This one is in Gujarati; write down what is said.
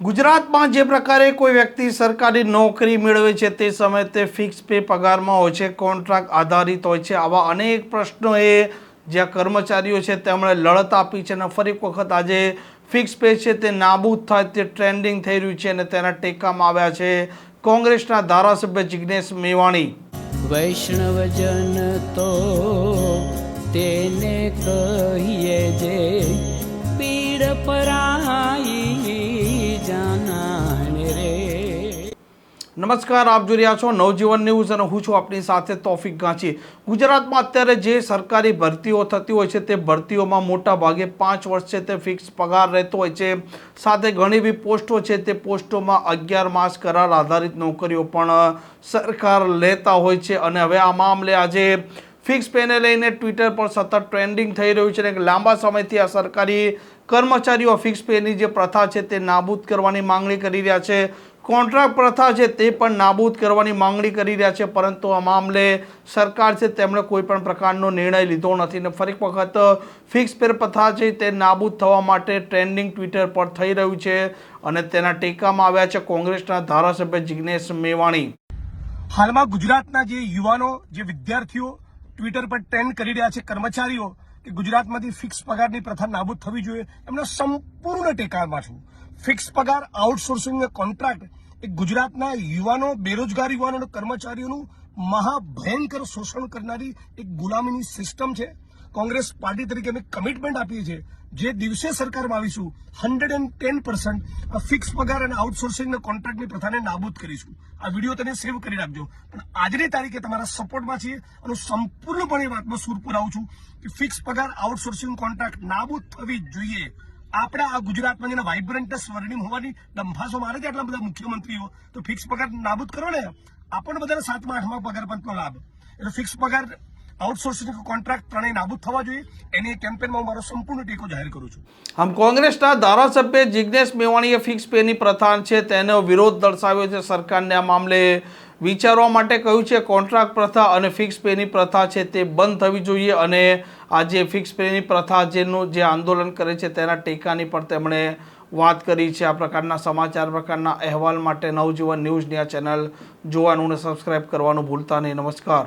ગુજરાતમાં જે પ્રકારે કોઈ વ્યક્તિ સરકારી નોકરી મેળવે છે તે સમયે તે ફિક્સ પે પગારમાં હોય છે, કોન્ટ્રાક્ટ આધારિત હોય છે. આવા અનેક પ્રશ્નોએ જ્યાં કર્મચારીઓ છે તેમણે લડત આપી છે અને ફરી એક વખત આજે ફિક્સ પે છે તે નાબૂદ થાય તે ટ્રેન્ડિંગ થઈ રહ્યું છે અને તેના ટેકામાં આવ્યા છે કોંગ્રેસના ધારાસભ્ય જિજ્ઞેશ મેવાણી. વૈષ્ણવજન તો તેને કહીએ જે પીડ પરાઈ નમસ્કાર, આપ જોઈ રહ્યા છો નવજીવન ન્યૂઝ અને હું છું આપની સાથે તોફિક ગાંચી. ગુજરાતમાં અત્યારે જે સરકારી ભરતીઓ થતી હોય છે તે ભરતીઓમાં મોટા ભાગે પાંચ વર્ષ છે તે ફિક્સ પગાર રહેતો હોય છે. સાથે ઘણી બી પોસ્ટો છે તે પોસ્ટોમાં અગિયાર માસ કરાર આધારિત નોકરીઓ પણ સરકાર લેતા હોય છે અને હવે આ મામલે આજે ફિક્સ પેને લઈને ટ્વિટર પર સતત ટ્રેન્ડિંગ થઈ રહ્યું છે અને લાંબા સમયથી આ સરકારી કર્મચારીઓ ફિક્સ પેની જે પ્રથા છે તે નાબૂદ કરવાની માંગણી કરી રહ્યા છે. કોન્ટ્રાક્ટ પ્રથા છે તે પણ નાબૂદ કરવાની માંગણી કરી રહ્યા છે, પરંતુ આ મામલે સરકાર છે તેમણે કોઈ પણ પ્રકારનો નિર્ણય લીધો નથી ને ફરી વખત ફિક્સ ફેર પ્રથા છે તે નાબૂદ થવા માટે ટ્રેન્ડિંગ ટ્વિટર પર થઈ રહ્યું છે અને તેના ટેકામાં આવ્યા છે કોંગ્રેસના ધારાસભ્ય જિજ્ઞેશ મેવાણી. હાલમાં ગુજરાતના જે યુવાનો, જે વિદ્યાર્થીઓ ટ્વિટર પર ટ્રેન્ડ કરી રહ્યા છે, કર્મચારીઓ કે ગુજરાતમાંથી ફિક્સ પગારની પ્રથા નાબૂદ થવી જોઈએ, એમનો સંપૂર્ણ ટેકામાં છું. ફિક્સ પગાર આઉટસોર્સિંગ કોન્ટ્રાક્ટ એ ગુજરાતના યુવાનો, બેરોજગાર યુવાનો કર્મચારીઓનું મહાભયંકર શોષણ કરનારી એક ગુલામીની સિસ્ટમ છે. કોંગ્રેસ પાર્ટી તરીકે અમે કમિટમેન્ટ આપીએ છીએ. જે દિવસે સરકારમાં આવીશું hundred and ten percent fix પગાર અને આઉટસોર્સિંગના કોન્ટ્રાક્ટની પ્રથાને નાબૂદ કરીશું. આ વીડિયો તમે સેવ કરી રાખજો. પણ આજની તારીખે તમારા સપોર્ટમાં છીએ અને સંપૂર્ણપણે વાતમાં સૂર પુરાવું છું કે ફિક્સ પગાર આઉટસોર્સિંગ કોન્ટ્રાક્ટ નાબૂદ થવી જોઈએ. આપણા આ ગુજરાતમાં જેના વાઇબ્રન્ટ સ્વર્ણિમ હોવાની ડંફાસો મારે છે આટલા બધા મુખ્યમંત્રીઓ, તો ફિક્સ પગાર નાબૂદ કરો ને. આપણને બધાને સાતમા, આઠમા પગાર પંચનો લાભ. એટલે ફિક્સ પગાર આઉટસોર્સિંગ કોન્ટ્રાક્ટ ત્રણેય નાબૂદ થવા જોઈએ. એની કેમ્પેનમાં હું મારો સંપૂર્ણ ટેકો જાહેર કરું છું. આમ કોંગ્રેસના ધારાસભ્ય જિજ્ઞેશ મેવાણીએ ફિક્સ પેની પ્રથા છે. તેનો વિરોધ દર્શાવ્યો છે સરકારને આ મામલે. વિચારવા માટે કહ્યું છે કોન્ટ્રાક્ટ પ્રથા અને ફિક્સ પેની પ્રથા છે તે બંધ થવી જોઈએ અને આ જે ફિક્સ પેની પ્રથા જેનું જે આંદોલન કરે છે તેના ટેકાની પણ તેમણે વાત કરી છે. આ પ્રકારના સમાચાર, પ્રકારના અહેવાલ માટે નવજીવન ન્યૂઝની આ ચેનલ જોવાનું અને સબસ્ક્રાઈબ કરવાનું ભૂલતા નહીં. નમસ્કાર.